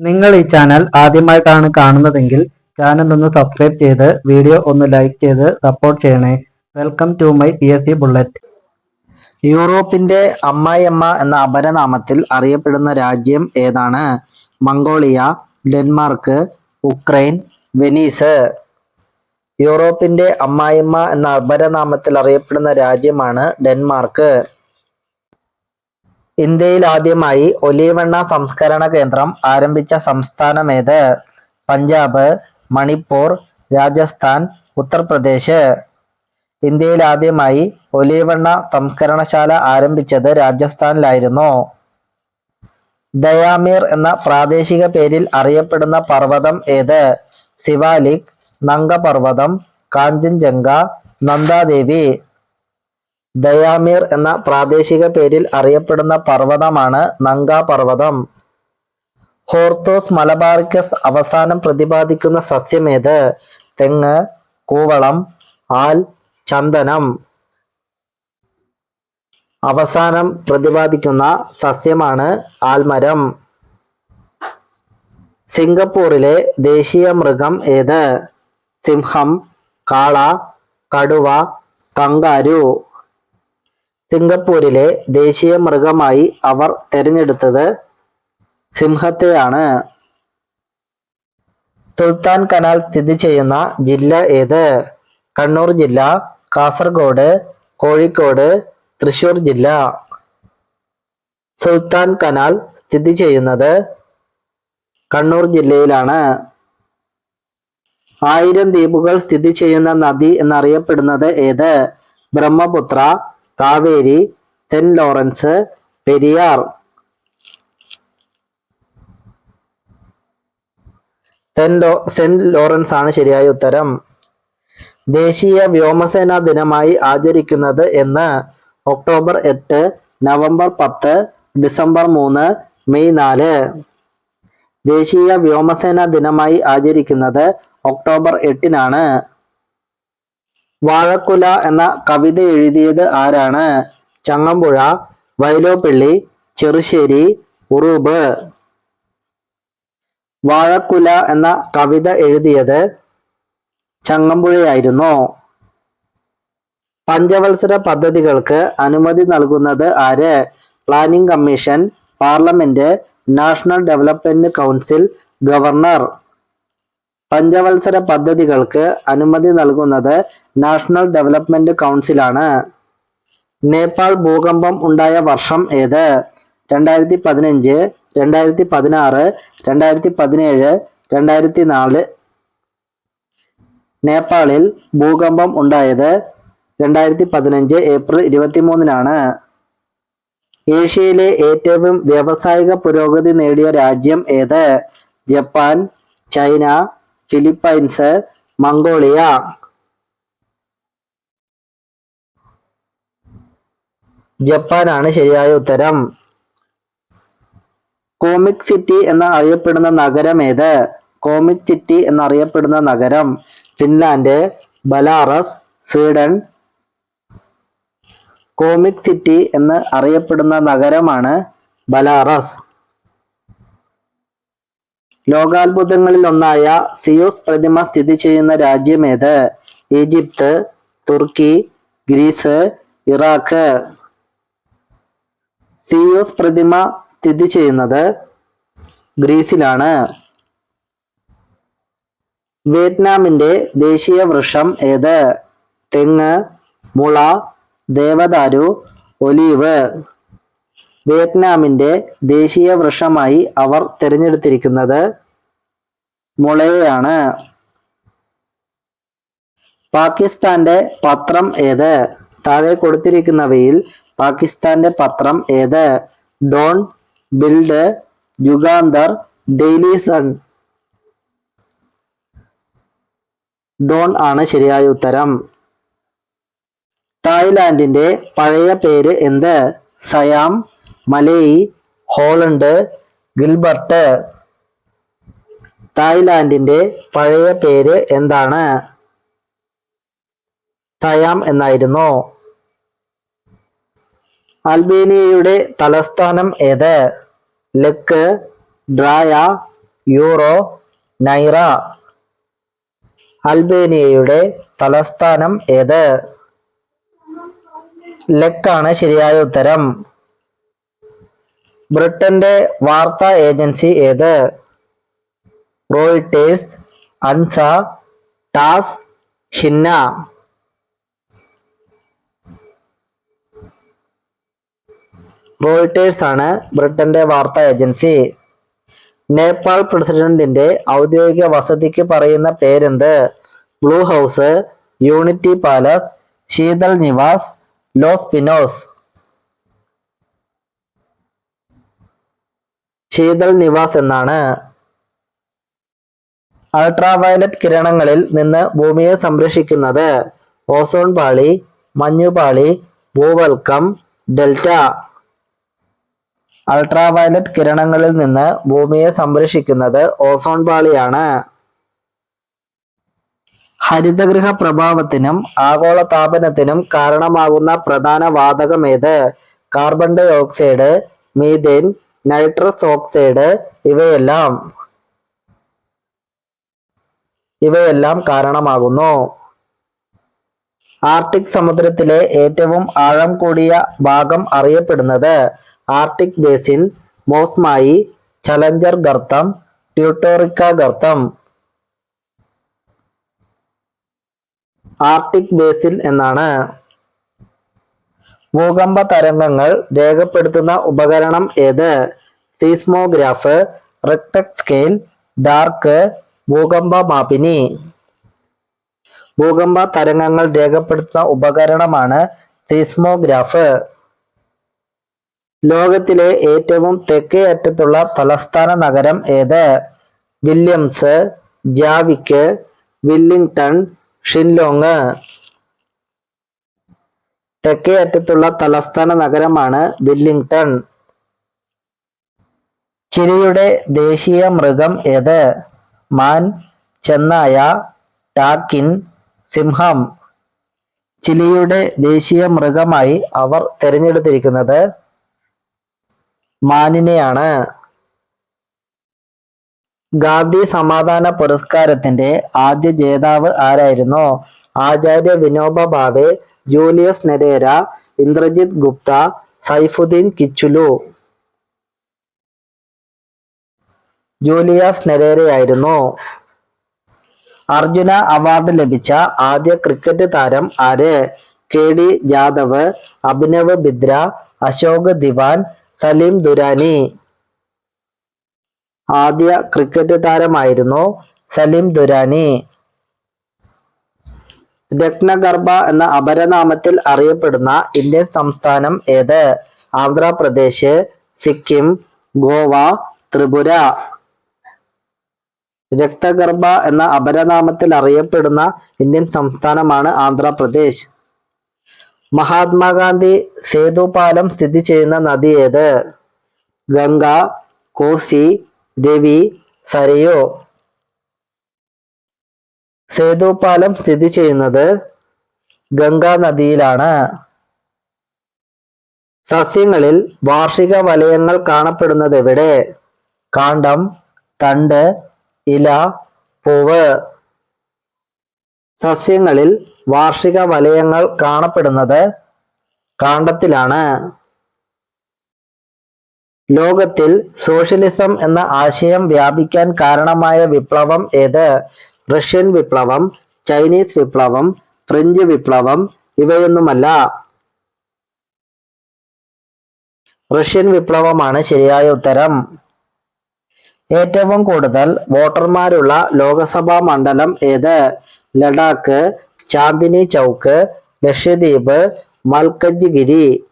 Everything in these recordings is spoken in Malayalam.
നിങ്ങൾ ഈ ചാനൽ ആദ്യമായിട്ടാണ് കാണുന്നതെങ്കിൽ ചാനൽ ഒന്ന് സബ്സ്ക്രൈബ് ചെയ്ത് വീഡിയോ ഒന്ന് ലൈക്ക് ചെയ്ത് സപ്പോർട്ട് ചെയ്യണേ. Welcome to my P S C bullet യൂറോപ്പിന്റെ അമ്മായിയമ്മ എന്ന അപരനാമത്തിൽ അറിയപ്പെടുന്ന രാജ്യം ഏതാണ്? Mongolia Denmark Ukraine Venice. യൂറോപ്പിന്റെ അമ്മായിയമ്മ എന്ന അപരനാമത്തിൽ അറിയപ്പെടുന്ന രാജ്യമാണ് ഡെൻമാർക്ക്. ഇന്ത്യയിൽ ആദ്യമായി ഒലീവെണ്ണ സംസ്കരണ കേന്ദ്രം ആരംഭിച്ച സംസ്ഥാനമേത്? പഞ്ചാബ് മണിപ്പൂർ രാജസ്ഥാൻ ഉത്തർപ്രദേശ്. ഇന്ത്യയിൽ ആദ്യമായി ഒലീവെണ്ണ സംസ്കരണശാല ആരംഭിച്ചത് രാജസ്ഥാനിലായിരുന്നു. ദയാമീർ എന്ന പ്രാദേശിക പേരിൽ അറിയപ്പെടുന്ന പർവതം ഏത്? സിവാലിക് നംഗപർവതം കാഞ്ചൻജംഗ നന്ദാദേവി. ദയാമീർ എന്ന പ്രാദേശിക പേരിൽ അറിയപ്പെടുന്ന പർവതമാണ് നങ്കാ പർവതം ഹോർത്തോസ് മലബാറിക്കസ് അവസാനം പ്രതിപാദിക്കുന്ന സസ്യമേത് തെങ്ങ് കൂവളം ആൽ ചന്ദനം. അവസാനം പ്രതിപാദിക്കുന്ന സസ്യമാണ് ആൽമരം. സിംഗപ്പൂരിലെ ദേശീയ മൃഗം ഏത്? സിംഹം കാള കടുവ കങ്കാരു. സിംഗപ്പൂരിലെ ദേശീയ മൃഗമായി അവർ തിരഞ്ഞെടുത്തത് സിംഹത്തെയാണ്. സുൽത്താൻ കനാൽ സ്ഥിതി ചെയ്യുന്ന ജില്ല ഏത്? കണ്ണൂർ ജില്ല കാസർഗോഡ് കോഴിക്കോട് തൃശൂർ ജില്ല. സുൽത്താൻ കനാൽ സ്ഥിതി ചെയ്യുന്നത് കണ്ണൂർ ജില്ലയിലാണ്. ആയിരം ദ്വീപുകൾ സ്ഥിതി ചെയ്യുന്ന നദി എന്നറിയപ്പെടുന്നത് ഏത്? Brahmaputra Kaveri Saint Lawrence Periyar. Saint Lawrence ആണ് ശരിയായ ഉത്തരം. ദേശീയ വ്യോമസേനാ ദിനമായി ആചരിക്കുന്നത് എന്ന് ഒക്ടോബർ എട്ട് നവംബർ പത്ത് ഡിസംബർ മൂന്ന് മെയ് നാല്. ദേശീയ വ്യോമസേനാ ദിനമായി ആചരിക്കുന്നത് ഒക്ടോബർ എട്ടിനാണ്. വാഴക്കുല എന്ന കവിത എഴുതിയത് ആരാണ്? ചങ്ങമ്പുഴ വൈലോപ്പിള്ളി ചെറുശ്ശേരി ഉറൂബ്. വാഴക്കുല എന്ന കവിത എഴുതിയത് ചങ്ങമ്പുഴയായിരുന്നു. പഞ്ചവത്സര പദ്ധതികൾക്ക് അനുമതി നൽകുന്നത് ആര്? Planning commission parliament national development council governor. പഞ്ചവത്സര പദ്ധതികൾക്ക് അനുമതി നൽകുന്നത് നാഷണൽ ഡെവലപ്മെന്റ് കൗൺസിലാണ്. നേപ്പാൾ ഭൂകമ്പം ഉണ്ടായ വർഷം ഏത്? രണ്ടായിരത്തി പതിനഞ്ച് രണ്ടായിരത്തി പതിനാറ് രണ്ടായിരത്തി പതിനേഴ് രണ്ടായിരത്തി നാല് നേപ്പാളിൽ ഭൂകമ്പം ഉണ്ടായത് രണ്ടായിരത്തി പതിനഞ്ച് ഏപ്രിൽ ഇരുപത്തിമൂന്നിനാണ്. ഏഷ്യയിലെ ഏറ്റവും വ്യാവസായിക പുരോഗതി നേടിയ രാജ്യം ഏത്? Japan China Philippines Mongolia. ജപ്പാനാണ് ശരിയായ ഉത്തരം. കോമിക് സിറ്റി എന്ന് അറിയപ്പെടുന്ന നഗരം ഏത്? കോമിക് സിറ്റി എന്നറിയപ്പെടുന്ന നഗരം Finland Belarus Sweden. Comic city എന്ന് അറിയപ്പെടുന്ന നഗരമാണ് ബലാറസ്. ലോകാത്ഭുതങ്ങളിൽ ഒന്നായ സിയോസ് പ്രതിമ സ്ഥിതി ചെയ്യുന്ന രാജ്യമേത് Egypt Turkey Greece Iraq. Zeus പ്രതിമ സ്ഥിതി ചെയ്യുന്നത് ഗ്രീസിലാണ്. വിയറ്റ്നാമിന്റെ ദേശീയ വൃക്ഷം ഏത്? തെങ്ങ് മുള ദേവദാരു ഒലീവ്. വിയറ്റ്നാമിന്റെ ദേശീയ വൃക്ഷമായി അവർ തിരഞ്ഞെടുത്തിരിക്കുന്നത് മുളയെയാണ്. പാകിസ്ഥാന്റെ പത്രം ഏത്? താഴെ കൊടുത്തിരിക്കുന്നവയിൽ പാകിസ്ഥാന്റെ പത്രം ഏത്? Dawn Bild Yugantar Daily Sun. Dawn ആണ് ശരിയായ ഉത്തരം. തായ്ലാന്റിന്റെ പഴയ പേര് എന്ത്? സയാം മലേയി ഹോളണ്ട് ഗിൽബർട്ട്. തായ്ലാന്റിന്റെ പഴയ പേര് എന്താണ്? തയാം എന്നായിരുന്നു. അൽബേനിയയുടെ തലസ്ഥാനം ഏത്? ലക്ക് ഡ്രായ യൂറോ നൈറ. അൽബേനിയയുടെ തലസ്ഥാനം ഏത്? ലക്കാണ് ശരിയായ ഉത്തരം. ബ്രിട്ടന്റെ വാർത്താ ഏജൻസി ഏത്? റോയിട്ടേഴ്സ് അൻസ ടാസ് ഹിന്ന റോയിട്ടേഴ്സ് ആണ് ബ്രിട്ടന്റെ വാർത്താ ഏജൻസി. നേപ്പാൾ പ്രസിഡന്റിന്റെ ഔദ്യോഗിക വസതിക്ക് പറയുന്ന പേരെന്ത്? Blue House Unity Palace Shital Niwas Los Pinos. Shital Niwas എന്നാണ്. അൾട്രാവയലറ്റ് കിരണങ്ങളിൽ നിന്ന് ഭൂമിയെ സംരക്ഷിക്കുന്നത്. ഓസോൺ പാളി മഞ്ഞുപാളി ഭൂവൽക്കം ഡെൽറ്റ. അൾട്രാവയലറ്റ് കിരണങ്ങളിൽ നിന്ന് ഭൂമിയെ സംരക്ഷിക്കുന്നത് ഓസോൺ പാളിയാണ്. ഹരിതഗൃഹ പ്രഭാവത്തിനും ആഗോള താപനത്തിനും കാരണമാകുന്ന പ്രധാന വാതകമേത് carbon dioxide methane nitrous oxide ഇവയെല്ലാം. ഇവയെല്ലാം കാരണമാകുന്നു. ആർട്ടിക് സമുദ്രത്തിലെ ഏറ്റവും ആഴം കൂടിയ ഭാഗം അറിയപ്പെടുന്നത് ആർട്ടിക് ബേസിൻ മോസ്മായി ചലഞ്ചർ ഗർത്തം ട്യൂട്ടോറിക്ക ഗർത്തം. ആർട്ടിക് ബേസിൻ എന്നാണ്. ഭൂകമ്പ തരംഗങ്ങൾ രേഖപ്പെടുത്തുന്ന ഉപകരണം ഏത്? സീസ്മോഗ്രാഫ് റിക്ടക് സ്കെയിൽ ഡാർക്ക് ഭൂകമ്പ മാപിനി. ഭൂകമ്പ തരംഗങ്ങൾ രേഖപ്പെടുത്തുന്ന ഉപകരണമാണ് സീസ്മോഗ്രാഫ്. ലോകത്തിലെ ഏറ്റവും തെക്കേ അറ്റത്തുള്ള തലസ്ഥാന നഗരം ഏത്? വില്യംസ് ജാവിക്ക് വില്ലിംഗ്ടൺ ഷിൻലോങ്. തെക്കേ അറ്റത്തുള്ള തലസ്ഥാന നഗരമാണ് വില്ലിംഗ്ടൺ. ചിലിയുടെ ദേശീയ മൃഗം ഏത്? മാൻ ചെന്നായ ടാക്കിൻ സിംഹം ചിലിയുടെ ദേശീയ മൃഗമായി അവർ തിരഞ്ഞെടുത്തിരിക്കുന്നത് മാനിനെയാണ്. ഗാന്ധി സമാധാന പുരസ്കാരത്തിന്റെ ആദ്യ ജേതാവ് ആരായിരുന്നു? Acharya Vinoba Bhave Julius Nyerere Indrajit Gupta Saifuddin Kitchlew. Julius നെരേരയായിരുന്നു. Arjuna award ലഭിച്ച ആദ്യ ക്രിക്കറ്റ് താരം ആര്? K D Jadhav Abhinav Bindra Ashok Diwan Salim Durani. ആദ്യ ക്രിക്കറ്റ് താരമായിരുന്നു സലീം ദുരാനി. രത്നഗർഭ എന്ന അപരനാമത്തിൽ അറിയപ്പെടുന്ന ഇന്ത്യൻ സംസ്ഥാനം ഏത്? ആന്ധ്രാപ്രദേശ് സിക്കിം ഗോവ ത്രിപുര. രക്തഗർഭ എന്ന അപരനാമത്തിൽ അറിയപ്പെടുന്ന ഇന്ത്യൻ സംസ്ഥാനമാണ് ആന്ധ്രാപ്രദേശ്. മഹാത്മാഗാന്ധി സേതു പാലം സ്ഥിതി ചെയ്യുന്ന നദി ഏത്? ഗംഗ കോസി രവി സരയോ. സേതു പാലം സ്ഥിതി ചെയ്യുന്നത് ഗംഗാ നദിയിലാണ്. സസ്യങ്ങളിൽ വാർഷിക വലയങ്ങൾ കാണപ്പെടുന്നത് എവിടെ? കാണ്ഡം തണ്ട് ഇല പൂവ് സസ്യങ്ങളിൽ വാർഷിക വലയങ്ങൾ കാണപ്പെടുന്നത് കാണ്ഡത്തിലാണ്. ലോകത്തിൽ സോഷ്യലിസം എന്ന ആശയം വ്യാപിക്കാൻ കാരണമായ വിപ്ലവം ഏത്? റഷ്യൻ വിപ്ലവം ചൈനീസ് വിപ്ലവം ഫ്രഞ്ച് വിപ്ലവം ഇവയൊന്നുമല്ല. റഷ്യൻ വിപ്ലവമാണ് ശരിയായ ഉത്തരം. ഏറ്റവും കൂടുതൽ വോട്ടർമാരുള്ള ലോകസഭാ മണ്ഡലം ഏത്? ലഡാക്ക് ചാന്ദിനി ചൗക്ക് ലക്ഷദ്വീപ് മൽക്കജ്ഗിരി.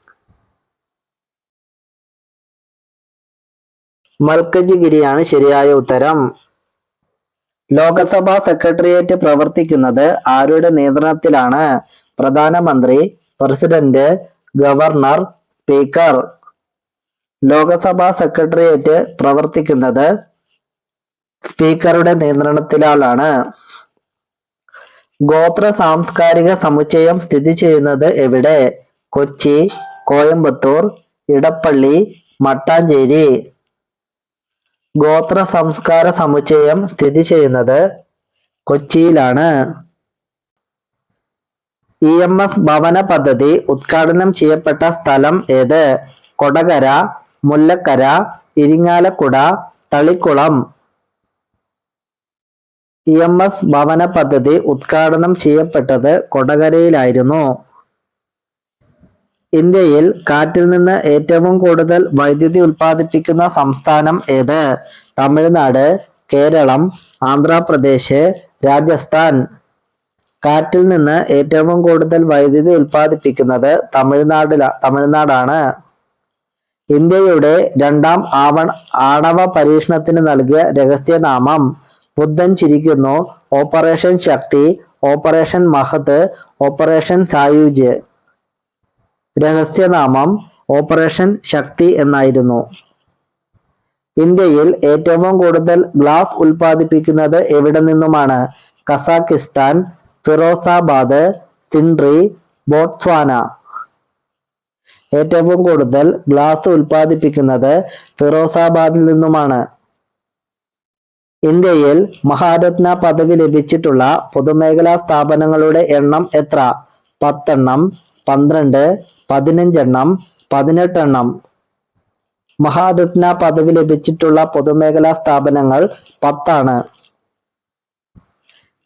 മൽക്കജ്ഗിരിയാണ് ശരിയായ ഉത്തരം. ലോകസഭാ സെക്രട്ടേറിയറ്റ് പ്രവർത്തിക്കുന്നത് ആരുടെ നിയന്ത്രണത്തിലാണ്? പ്രധാനമന്ത്രി president governor speaker. Lok Sabha secretariat പ്രവർത്തിക്കുന്നത് സ്പീക്കറുടെ നിയന്ത്രണത്തിലാണ് ഗോത്ര സാംസ്കാരിക സമുച്ചയം സ്ഥിതി ചെയ്യുന്നത് എവിടെ? കൊച്ചി കോയമ്പത്തൂർ ഇടപ്പള്ളി മട്ടാഞ്ചേരി. ഗോത്ര സംസ്കാര സമുച്ചയം സ്ഥിതി ചെയ്യുന്നത് കൊച്ചിയിലാണ്. ഇ എം എസ് ഭവന പദ്ധതി ഉദ്ഘാടനം ചെയ്യപ്പെട്ട സ്ഥലം ഏത്? Kodakara Mullakkara Irinjalakuda Thalikulam. E M S ഭവന പദ്ധതി ഉദ്ഘാടനം ചെയ്യപ്പെട്ടത് കൊടകരയിലായിരുന്നു. ഇന്ത്യയിൽ കാറ്റിൽ നിന്ന് ഏറ്റവും കൂടുതൽ വൈദ്യുതി ഉൽപ്പാദിപ്പിക്കുന്ന സംസ്ഥാനം ഏത്? തമിഴ്നാട് കേരളം ആന്ധ്രാപ്രദേശ് രാജസ്ഥാൻ. കാറ്റിൽ നിന്ന് ഏറ്റവും കൂടുതൽ വൈദ്യുതി ഉൽപ്പാദിപ്പിക്കുന്നത് തമിഴ്നാടില തമിഴ്നാടാണ്. ഇന്ത്യയുടെ രണ്ടാം ആവണ ആണവ പരീക്ഷണത്തിന് നൽകിയ രഹസ്യനാമം ബുദ്ധൻ ചിരിക്കുന്നു. ഓപ്പറേഷൻ ശക്തി ഓപ്പറേഷൻ മഹത് ഓപ്പറേഷൻ സായുജ് രഹസ്യനാമം ഓപ്പറേഷൻ ശക്തി എന്നായിരുന്നു. ഇന്ത്യയിൽ ഏറ്റവും കൂടുതൽ ഗ്ലാസ് ഉൽപ്പാദിപ്പിക്കുന്നത് എവിടെ നിന്നുമാണ്? Kazakhstan Firozabad Sindri Botswana. ഏറ്റവും കൂടുതൽ ഗ്ലാസ് ഉൽപ്പാദിപ്പിക്കുന്നത് ഫിറോസാബാദിൽ നിന്നുമാണ്. ഇന്ത്യയിൽ മഹാരത്ന പദവി ലഭിച്ചിട്ടുള്ള പൊതുമേഖലാ സ്ഥാപനങ്ങളുടെ എണ്ണം എത്ര? പത്തെണ്ണം പന്ത്രണ്ട് പതിനഞ്ചെണ്ണം പതിനെട്ടെണ്ണം. മഹാരത്ന പദവി ലഭിച്ചിട്ടുള്ള പൊതുമേഖലാ സ്ഥാപനങ്ങൾ പത്താണ്.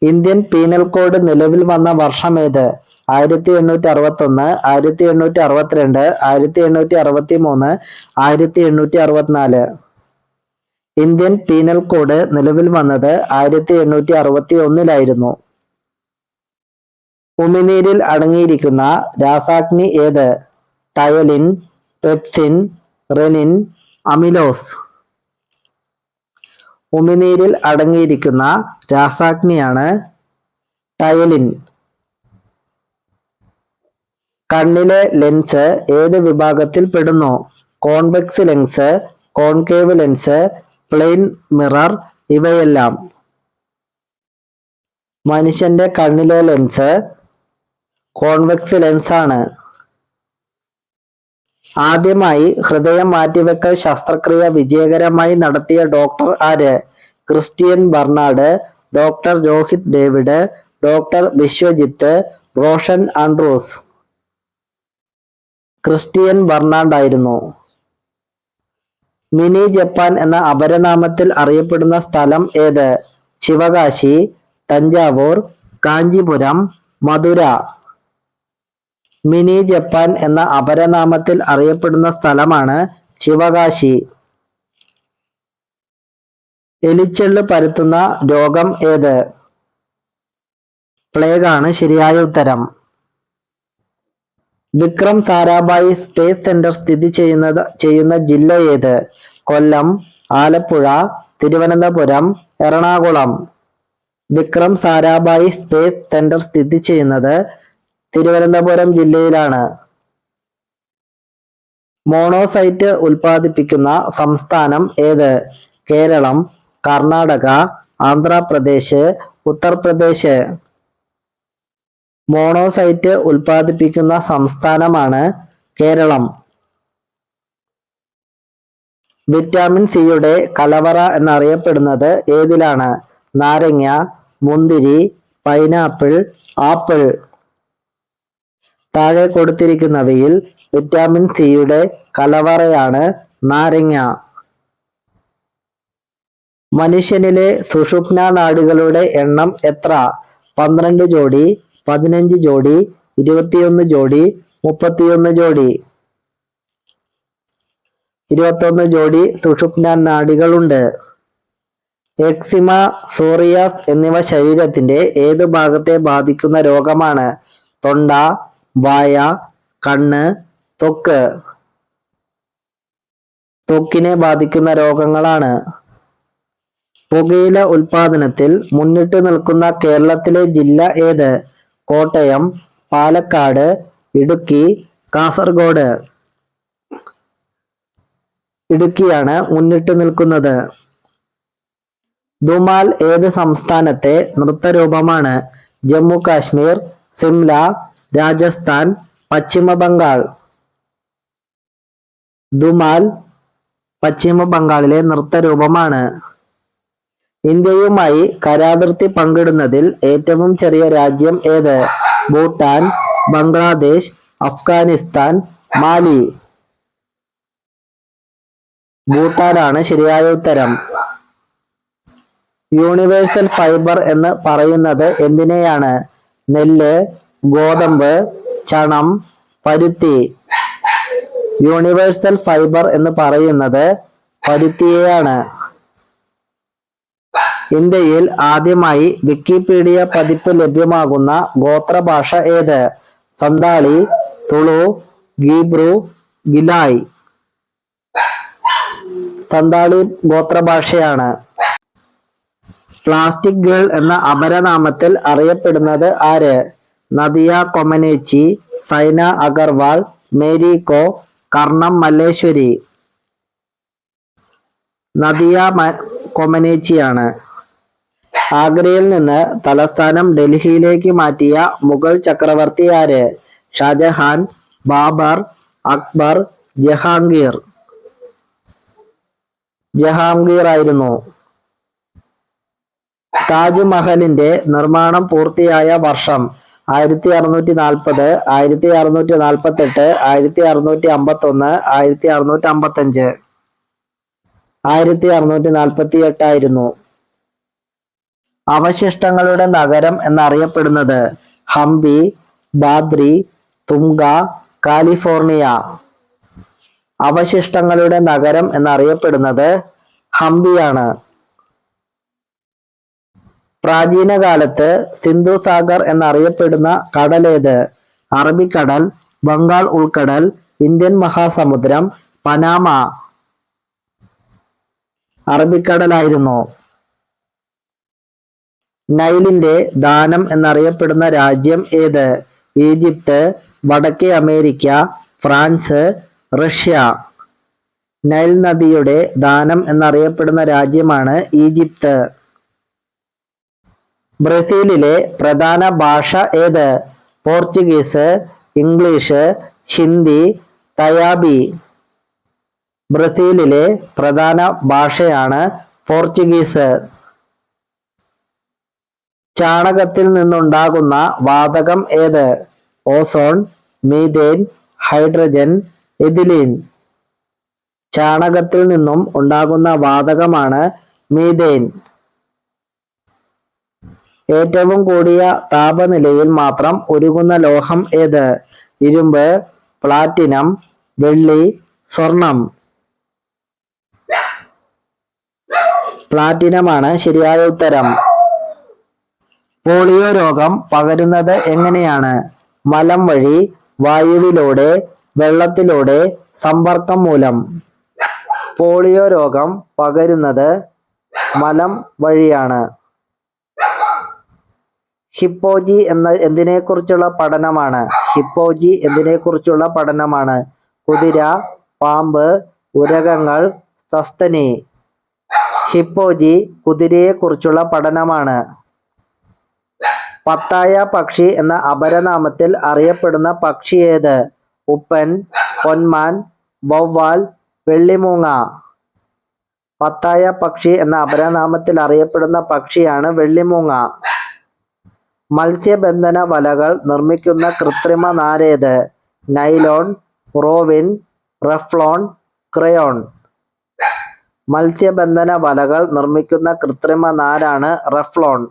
ഇന്ത്യൻ പീനൽ കോഡ് നിലവിൽ വന്ന വർഷമേത് ആയിരത്തി എണ്ണൂറ്റി അറുപത്തി ഒന്ന് ആയിരത്തി എണ്ണൂറ്റി അറുപത്തിരണ്ട് ആയിരത്തി എണ്ണൂറ്റി അറുപത്തി മൂന്ന് ആയിരത്തി എണ്ണൂറ്റി അറുപത്തിനാല് ഇന്ത്യൻ പീനൽ കോഡ് നിലവിൽ വന്നത് ആയിരത്തി എണ്ണൂറ്റി അറുപത്തി ഒന്നിലായിരുന്നു ഉമിനീരിൽ അടങ്ങിയിരിക്കുന്ന രാസാഗ്നി ഏത്? Ptyalin pepsin renin amylose. ഉമിനീരിൽ അടങ്ങിയിരിക്കുന്ന രാസാഗ്നിയാണ് ടയലിൻ കണ്ണിലെ ലെൻസ് ഏത് വിഭാഗത്തിൽ പെടുന്നു? Convex lens concave lens plane mirror ഇവയെല്ലാം മനുഷ്യന്റെ കണ്ണിലെ ലെൻസ് കോൺവെക്സ് ലെൻസ് ആണ് ആദ്യമായി ഹൃദയം മാറ്റിവെക്കൽ ശസ്ത്രക്രിയ വിജയകരമായി നടത്തിയ ഡോക്ടർ ആര്? Christiaan Barnard doctor Rohit David doctor Vishwajith Roshan Andrews. Christiaan Barnard ആയിരുന്നു. മിനി ജപ്പാൻ എന്ന അപരനാമത്തിൽ അറിയപ്പെടുന്ന സ്ഥലം ഏത്? ശിവകാശി തഞ്ചാവൂർ കാഞ്ചിപുരം മധുര. മിനി ജപ്പാൻ എന്ന അപരനാമത്തിൽ അറിയപ്പെടുന്ന സ്ഥലമാണ് ശിവകാശി. എലിച്ചെള്ള് പരത്തുന്ന രോഗം ഏത്? പ്ലേഗാണ് ശരിയായ ഉത്തരം. വിക്രം സാരാഭായി സ്പേസ് സെന്റർ സ്ഥിതി ചെയ്യുന്നത് ചെയ്യുന്ന ജില്ല ഏത്? കൊല്ലം ആലപ്പുഴ തിരുവനന്തപുരം എറണാകുളം. വിക്രം സാരാഭായി സ്പേസ് സെന്റർ സ്ഥിതി ചെയ്യുന്നത് തിരുവനന്തപുരം ജില്ലയിലാണ്. മോണോസൈറ്റ് ഉൽപ്പാദിപ്പിക്കുന്ന സംസ്ഥാനം ഏത്? കേരളം കർണാടക ആന്ധ്രാപ്രദേശ് ഉത്തർപ്രദേശ്. മോണോസൈറ്റ് ഉൽപ്പാദിപ്പിക്കുന്ന സംസ്ഥാനമാണ് കേരളം. വിറ്റാമിൻ സിയുടെ കലവറ എന്നറിയപ്പെടുന്നത് ഏതിലാണ്? നാരങ്ങ മുന്തിരി പൈനാപ്പിൾ ആപ്പിൾ. താഴെ കൊടുത്തിരിക്കുന്നവയിൽ വിറ്റാമിൻ സിയുടെ കലവറയാണ് നാരങ്ങ. മനുഷ്യനിലെ സുഷുപ്ന നാടുകളുടെ എണ്ണം എത്ര? പന്ത്രണ്ട് ജോഡി പതിനഞ്ച് ജോഡി ഇരുപത്തിയൊന്ന് ജോഡി മുപ്പത്തിയൊന്ന് ജോഡി. ഇരുപത്തൊന്ന് ജോഡി സുഷുപ്ന നാഡികളുണ്ട് എക്സിമ സോറിയാസ് എന്നിവ ശരീരത്തിന്റെ ഏത് ഭാഗത്തെ ബാധിക്കുന്ന രോഗമാണ്? തൊണ്ട വായ കണ്ണ് ത്വക്ക് ത്വക്കിനെ ബാധിക്കുന്ന രോഗങ്ങളാണ്. പുകയില ഉൽപാദനത്തിൽ മുന്നിട്ട് നിൽക്കുന്ന കേരളത്തിലെ ജില്ല ഏത്? കോട്ടയം പാലക്കാട് ഇടുക്കി കാസർഗോഡ്. ഇടുക്കിയാണ് മുന്നിട്ട് നിൽക്കുന്നത്. ദുമാൽ ഏത് സംസ്ഥാനത്തെ നൃത്തരൂപമാണ്? ജമ്മു കാശ്മീർ സിംല രാജസ്ഥാൻ പശ്ചിമ ബംഗാൾ. ദുമാൽ പശ്ചിമ ബംഗാളിലെ നൃത്തരൂപമാണ്. ഇന്ത്യയുമായി കരാതിർത്തി പങ്കിടുന്നതിൽ ഏറ്റവും ചെറിയ രാജ്യം ഏത്? ഭൂട്ടാൻ ബംഗ്ലാദേശ് അഫ്ഗാനിസ്ഥാൻ മാലി. ഭൂട്ടാനാണ് ശരിയായ ഉത്തരം. യൂണിവേഴ്സൽ ഫൈബർ എന്ന് പറയുന്നത് എന്തിനെയാണ്? നെല്ല് ഗോതമ്പ് ചണം പരുത്തി. യൂണിവേഴ്സൽ ഫൈബർ എന്ന് പറയുന്നത് പരുത്തിയെയാണ്. ഇന്ത്യയിൽ ആദ്യമായി വിക്കിപീഡിയ പതിപ്പ് ലഭ്യമാകുന്ന ഗോത്രഭാഷ ഏത്? സന്താളി തുളു ഗീബ്രു ഗിലായ്. സന്താളി ഗോത്രഭാഷയാണ്. പ്ലാസ്റ്റിക് ഗേൾ എന്ന അപരനാമത്തിൽ അറിയപ്പെടുന്നത് ആര്? Nadia Comaneci Saina Agarwal Mary Kom Karnam Malleswari. Nadia കൊമനേച്ചിയാണ്. ആഗ്രയിൽ നിന്ന് തലസ്ഥാനം ഡൽഹിയിലേക്ക് മാറ്റിയ മുഗൾ ചക്രവർത്തി ആര് ഷാജഹാൻ ബാബർ അക്ബർ ജഹാംഗീർ. ജഹാംഗീർ ആയിരുന്നു താജ്മഹലിന്റെ നിർമ്മാണം പൂർത്തിയായ വർഷം ആയിരത്തി അറുന്നൂറ്റി നാൽപ്പത് ആയിരത്തി അറുന്നൂറ്റി നാൽപ്പത്തി ആയിരത്തി അറുന്നൂറ്റി അമ്പത്തി ഒന്ന് ആയിരത്തി അറുന്നൂറ്റി അമ്പത്തി അഞ്ച് ആയിരത്തി അറുന്നൂറ്റി നാൽപ്പത്തി എട്ടായിരുന്നു അവശിഷ്ടങ്ങളുടെ നഗരം എന്നറിയപ്പെടുന്നത് ഹംപി ബാദ്രി തുംഗ കാലിഫോർണിയ. അവശിഷ്ടങ്ങളുടെ നഗരം എന്നറിയപ്പെടുന്നത് ഹംപിയാണ്. പ്രാചീന കാലത്ത് സിന്ധു സാഗർ എന്നറിയപ്പെടുന്ന കടലേത് അറബിക്കടൽ ബംഗാൾ ഉൾക്കടൽ ഇന്ത്യൻ മഹാസമുദ്രം പനാമ. അറബിക്കടലായിരുന്നു. നൈലിന്റെ ദാനം എന്നറിയപ്പെടുന്ന രാജ്യം ഏത്? ഈജിപ്ത് വടക്കേ അമേരിക്ക ഫ്രാൻസ് റഷ്യ. നൈൽ നദിയുടെ ദാനം എന്നറിയപ്പെടുന്ന രാജ്യമാണ് ഈജിപ്ത്. ബ്രസീലിലെ പ്രധാന ഭാഷ ഏത്? പോർച്ചുഗീസ് ഇംഗ്ലീഷ് ഹിന്ദി തയാബി. ബ്രസീലിലെ പ്രധാന ഭാഷയാണ് പോർച്ചുഗീസ്. ചാണകത്തിൽ നിന്നുണ്ടാകുന്ന വാതകം ഏത്? Ozone methane hydrogen ethylene. ചാണകത്തിൽ നിന്നും ഉണ്ടാകുന്ന വാതകമാണ് മീഥേൻ. ഏറ്റവും കൂടിയ താപനിലയിൽ മാത്രം ഉരുകുന്ന ലോഹം ഏത്? ഇരുമ്പ് പ്ലാറ്റിനം വെള്ളി സ്വർണം. പ്ലാറ്റിനമാണ് ശരിയായ ഉത്തരം. പോളിയോ രോഗം പകരുന്നത് എങ്ങനെയാണ്? മലം വഴി വായുവിലൂടെ വെള്ളത്തിലൂടെ സമ്പർക്കം മൂലം. പോളിയോ രോഗം പകരുന്നത് മലം വഴിയാണ്. ഹിപ്പോജി എന്ന എന്തിനെക്കുറിച്ചുള്ള പഠനമാണ്? ഹിപ്പോജി എന്തിനെക്കുറിച്ചുള്ള പഠനമാണ്? കുതിര പാമ്പ് ഉരകങ്ങൾ സസ്തനി. ഹിപ്പോജി കുതിരയെക്കുറിച്ചുള്ള പഠനമാണ്. പത്തായ പക്ഷി എന്ന അപരനാമത്തിൽ അറിയപ്പെടുന്ന പക്ഷി ഏത്? ഉപ്പൻ പൊന്മാൻ വവ്വാൽ വെള്ളിമൂങ്ങ. പത്തായ പക്ഷി എന്ന അപരനാമത്തിൽ അറിയപ്പെടുന്ന പക്ഷിയാണ് വെള്ളിമൂങ്ങ. മത്സ്യബന്ധന വലകൾ നിർമ്മിക്കുന്ന കൃത്രിമ നാരേത്? നൈലോൺ റോവിൻ റെഫ്ലോൺ ക്രയോൺ. മത്സ്യബന്ധന വലകൾ നിർമ്മിക്കുന്ന കൃത്രിമ നാരാണ് റെഫ്ലോൺ.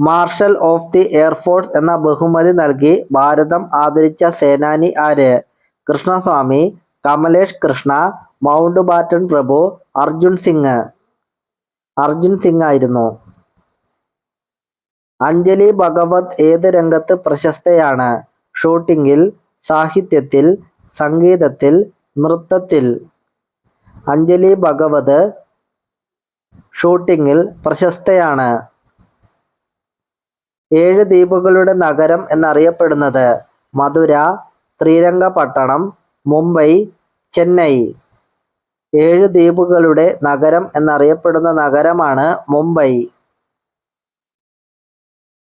Marshal of the air force എന്ന ബഹുമതി നൽകി ഭാരതം ആദരിച്ച സേനാനി ആര്? കൃഷ്ണസ്വാമി കമലേഷ് കൃഷ്ണ മൗണ്ട് ബാറ്റൺ പ്രഭു അർജുൻ സിംഗ്. അർജുൻ സിംഗ് ആയിരുന്നു. അഞ്ജലി ഭഗവത് ഏത് രംഗത്ത് പ്രശസ്തയാണ്? ഷൂട്ടിംഗിൽ സാഹിത്യത്തിൽ സംഗീതത്തിൽ നൃത്തത്തിൽ. അഞ്ജലി ഭഗവത് ഷൂട്ടിംഗിൽ പ്രശസ്തയാണ്. ഏഴ് ദ്വീപുകളുടെ നഗരം എന്നറിയപ്പെടുന്നത്. മധുര ശ്രീരംഗപട്ടണം മുംബൈ ചെന്നൈ. ഏഴ് ദ്വീപുകളുടെ നഗരം എന്നറിയപ്പെടുന്ന നഗരമാണ് മുംബൈ.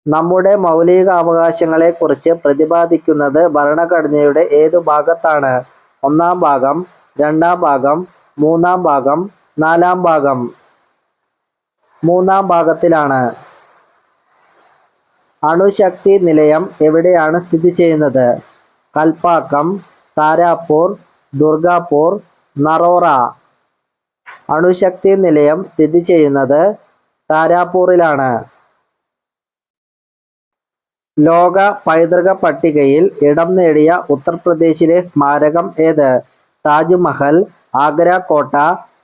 നമ്മുടെ മൗലിക അവകാശങ്ങളെ കുറിച്ച് പ്രതിപാദിക്കുന്നത് ഭരണഘടനയുടെ ഏതു ഭാഗത്താണ്? ഒന്നാം ഭാഗം രണ്ടാം ഭാഗം മൂന്നാം ഭാഗം നാലാം ഭാഗം. മൂന്നാം ഭാഗത്തിലാണ്. അണുശക്തി നിലയം എവിടെയാണ് സ്ഥിതി ചെയ്യുന്നത്? കൽപ്പാക്കം താരാപൂർ ദുർഗാപൂർ നറോറ. അണുശക്തി നിലയം സ്ഥിതി ചെയ്യുന്നത് താരാപൂറിലാണ്. ലോക പൈതൃക പട്ടികയിൽ ഇടം നേടിയ ഉത്തർപ്രദേശിലെ സ്മാരകം ഏത്? താജ്മഹൽ ആഗ്ര കോട്ട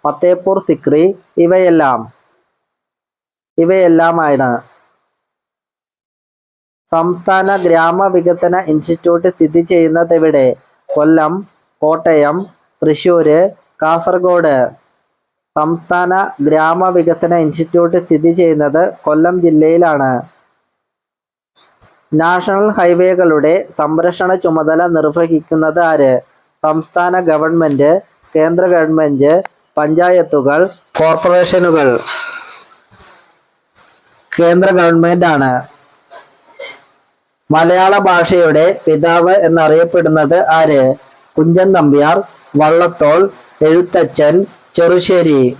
ഫത്തേപൂർ സിക്രി ഇവയെല്ലാം. ഇവയെല്ലാമാണ് സംസ്ഥാന ഗ്രാമവികസന ഇൻസ്റ്റിറ്റ്യൂട്ട് സ്ഥിതി ചെയ്യുന്നത് എവിടെ? കൊല്ലം കോട്ടയം തൃശൂർ കാസർഗോഡ്. സംസ്ഥാന ഗ്രാമവികസന ഇൻസ്റ്റിറ്റ്യൂട്ട് സ്ഥിതി ചെയ്യുന്നത് കൊല്ലം ജില്ലയിലാണ്. നാഷണൽ ഹൈവേകളുടെ സംരക്ഷണ ചുമതല നിർവഹിക്കുന്നത് ആര്? സംസ്ഥാന ഗവൺമെന്റ് കേന്ദ്ര ഗവൺമെന്റ് പഞ്ചായത്തുകൾ കോർപ്പറേഷനുകൾ. കേന്ദ്ര ഗവൺമെന്റ് ആണ് മലയാള ഭാഷയുടെ പിതാവ് എന്നറിയപ്പെടുന്നത് ആര്? കുഞ്ചൻ നമ്പ്യാർ വള്ളത്തോൾ എഴുത്തച്ഛൻ ചെറുശ്ശേരി.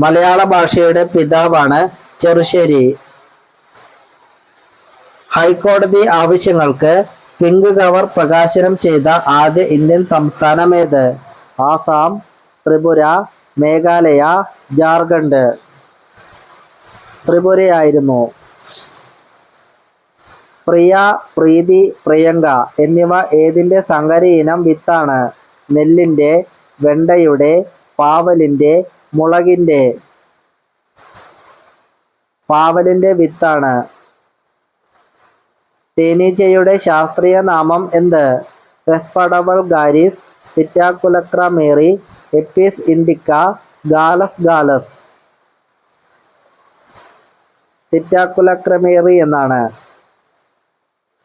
മലയാള ഭാഷയുടെ പിതാവാണ് ചെറുശ്ശേരി. ഹൈക്കോടതി ആവശ്യങ്ങൾക്ക് പിങ്ക് കവർ പ്രകാശനം ചെയ്ത ആദ്യ ഇന്ത്യൻ സംസ്ഥാനം ഏത്? ആസാം ത്രിപുര മേഘാലയ ജാർഖണ്ഡ്. ത്രിപുരയായിരുന്നു. പ്രിയ പ്രീതി പ്രിയങ്ക എന്നിവ ഏതിന്റെ സങ്കര ഇനം വിത്താണ്? നെല്ലിന്റെ വെണ്ടയുടെ പാവലിന്റെ മുളകിന്റെ. പാവലിന്റെ വിത്താണ്. തേനീച്ചയുടെ ശാസ്ത്രീയ നാമം എന്ത്? റെസ്പടവൾ ഗാരിസ് സിറ്റാക്കുലക്ര മേറി എപ്പിസ് ഇൻഡിക്ക ഗാലസ് ഗാലസ്. സിറ്റാക്കുലക്രമേറി എന്നാണ്.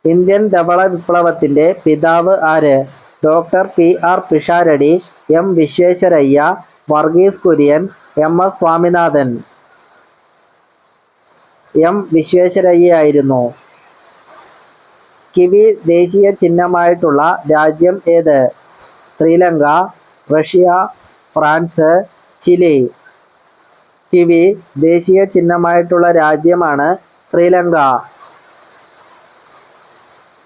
ഇന്ത്യൻ ധവള വിപ്ലവത്തിന്റെ പിതാവ് ആര്? Doctor P R Pisharody M Visvesvaraya Varghese Kurien M S Swaminathan. M വിശ്വേശ്വരയ്യായിരുന്നു kiwi ദേശീയ ചിഹ്നമായിട്ടുള്ള രാജ്യം ഏത്? Sri Lanka Russia France Chile. Kiwi ദേശീയ ചിഹ്നമായിട്ടുള്ള രാജ്യമാണ് ശ്രീലങ്ക.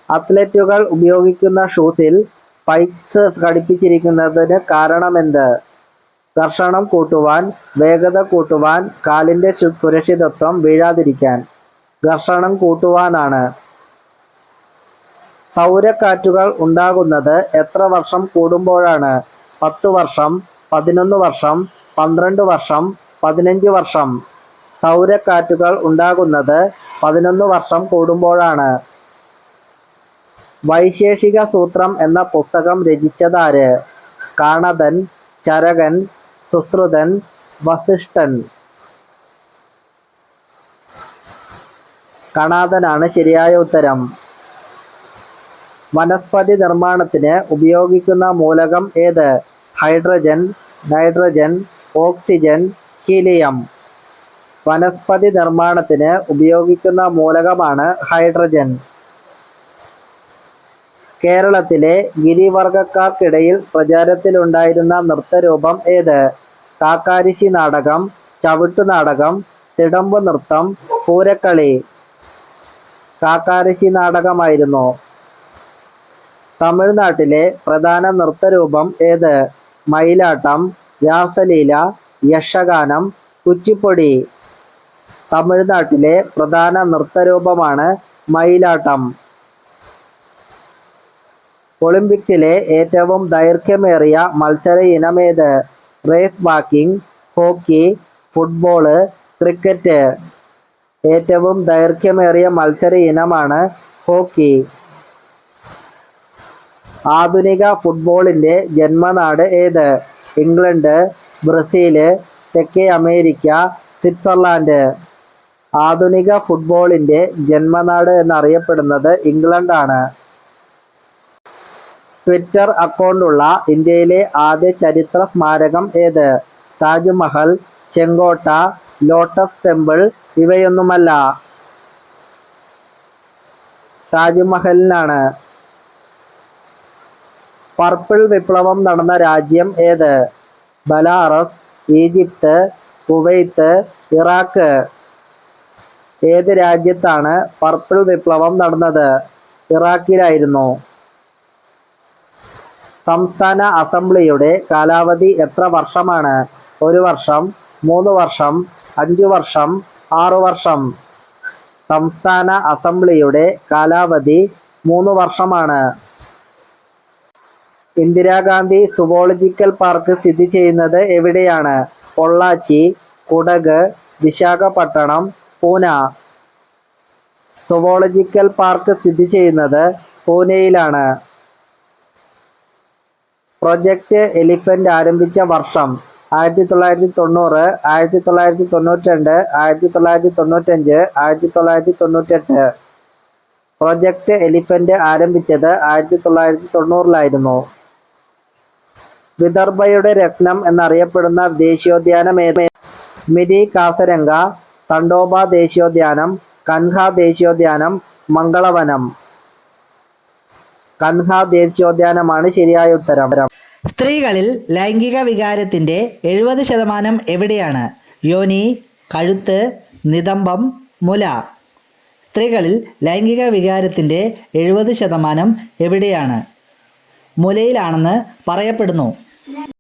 അത്ലറ്റുകൾ ഉപയോഗിക്കുന്ന ഷൂസിൽ സ്പൈക്സ് ഘടിപ്പിച്ചിരിക്കുന്നതിന് കാരണമെന്ത്? ഘർഷണം കൂട്ടുവാൻ വേഗത കൂട്ടുവാൻ കാലിന്റെ സുരക്ഷിതത്വം വീഴാതിരിക്കാൻ. ഘർഷണം കൂട്ടുവാനാണ്. സൗരക്കാറ്റുകൾ ഉണ്ടാകുന്നത് എത്ര വർഷം കൂടുമ്പോഴാണ്? പത്തു വർഷം പതിനൊന്ന് വർഷം പന്ത്രണ്ട് വർഷം പതിനഞ്ച് വർഷം. സൗരക്കാറ്റുകൾ ഉണ്ടാകുന്നത് പതിനൊന്ന് വർഷം കൂടുമ്പോഴാണ്. വൈശേഷിക സൂത്രം എന്ന പുസ്തകം രചിച്ചതാര്? കാണതൻ ചരകൻ സുശ്രുതൻ വസിഷ്ഠൻ. കണാതനാണ് ശരിയായ ഉത്തരം. വനസ്പതി നിർമ്മാണത്തിന് ഉപയോഗിക്കുന്ന മൂലകം ഏത്? Hydrogen nitrogen oxygen helium. Vanaspati നിർമ്മാണത്തിന് ഉപയോഗിക്കുന്ന മൂലകമാണ് ഹൈഡ്രജൻ. കേരളത്തിലെ ഗിരിവർഗക്കാർക്കിടയിൽ പ്രചാരത്തിലുണ്ടായിരുന്ന നൃത്തരൂപം ഏത്? കാക്കാരിശി നാടകം ചവിട്ടുനാടകം തിടമ്പു നൃത്തം പൂരക്കളി. കാക്കാരശി നാടകമായിരുന്നു. തമിഴ്നാട്ടിലെ പ്രധാന നൃത്തരൂപം ഏത്? മയിലാട്ടം രാസലീല യക്ഷഗാനം കുച്ചിപ്പൊടി. തമിഴ്നാട്ടിലെ പ്രധാന നൃത്തരൂപമാണ് മയിലാട്ടം. ഒളിമ്പിക്സിലെ ഏറ്റവും ദൈർഘ്യമേറിയ മത്സര ഇനമേത് race walking hockey football cricket. ഏറ്റവും ദൈർഘ്യമേറിയ മത്സര ഇനമാണ് ഹോക്കി. ആധുനിക ഫുട്ബോളിന്റെ ജന്മനാട് ഏത്? ഇംഗ്ലണ്ട് ബ്രസീൽ തെക്കേ അമേരിക്ക സ്വിറ്റ്സർലാൻഡ്. ആധുനിക ഫുട്ബോളിന്റെ ജന്മനാട് എന്നറിയപ്പെടുന്നത് ഇംഗ്ലണ്ടാണ്. ട്വിറ്റർ അക്കൗണ്ടുള്ള ഇന്ത്യയിലെ ആദ്യ ചരിത്ര സ്മാരകം ഏത്? താജ്മഹൽ ചെങ്കോട്ട ലോട്ടസ് ടെമ്പിൾ ഇവയൊന്നുമല്ല. താജ്മഹലിനാണ്. പർപ്പിൾ വിപ്ലവം നടന്ന രാജ്യം ഏത്? Belarus Egypt Kuwait Iraq. ഏത് രാജ്യത്താണ് പർപ്പിൾ വിപ്ലവം നടന്നത്? ഇറാഖിലായിരുന്നു. സംസ്ഥാന അസംബ്ലിയുടെ കാലാവധി എത്ര വർഷമാണ്? ഒരു വർഷം മൂന്ന് വർഷം അഞ്ചു വർഷം ആറു വർഷം. സംസ്ഥാന അസംബ്ലിയുടെ കാലാവധി മൂന്ന് വർഷമാണ്. ഇന്ദിരാഗാന്ധി സുവോളജിക്കൽ പാർക്ക് സ്ഥിതി ചെയ്യുന്നത് എവിടെയാണ്? പൊള്ളാച്ചി കുടക് വിശാഖപട്ടണം പൂന. സുവോളജിക്കൽ പാർക്ക് സ്ഥിതി ചെയ്യുന്നത് പൂനെയിലാണ്. പ്രൊജക്ട് എലിഫന്റ് ആരംഭിച്ച വർഷം ആയിരത്തി തൊള്ളായിരത്തി തൊണ്ണൂറ് ആയിരത്തി തൊള്ളായിരത്തി തൊണ്ണൂറ്റി രണ്ട് ആയിരത്തി തൊള്ളായിരത്തി തൊണ്ണൂറ്റഞ്ച് ആയിരത്തി തൊള്ളായിരത്തി തൊണ്ണൂറ്റെട്ട് പ്രൊജക്ട് എലിഫന്റ് ആരംഭിച്ചത് ആയിരത്തി തൊള്ളായിരത്തി തൊണ്ണൂറിലായിരുന്നു വിദർഭയുടെ രത്നം എന്നറിയപ്പെടുന്ന ദേശീയോദ്യാനം മിരി കാസരംഗ തണ്ടോബ ദേശീയോദ്യാനം കൻഹ ദേശീയോദ്യാനം മംഗളവനം. കൻഹ ദേശീയോദ്യാനമാണ് ശരിയായ ഉത്തരം. സ്ത്രീകളിൽ ലൈംഗിക വികാരത്തിന്റെ എഴുപത് ശതമാനം എവിടെയാണ്? യോനി കഴുത്ത് നിതംബം മുല. സ്ത്രീകളിൽ ലൈംഗിക വികാരത്തിന്റെ എഴുപത് ശതമാനം എവിടെയാണ്? മുലയിലാണെന്ന് പറയപ്പെടുന്നു.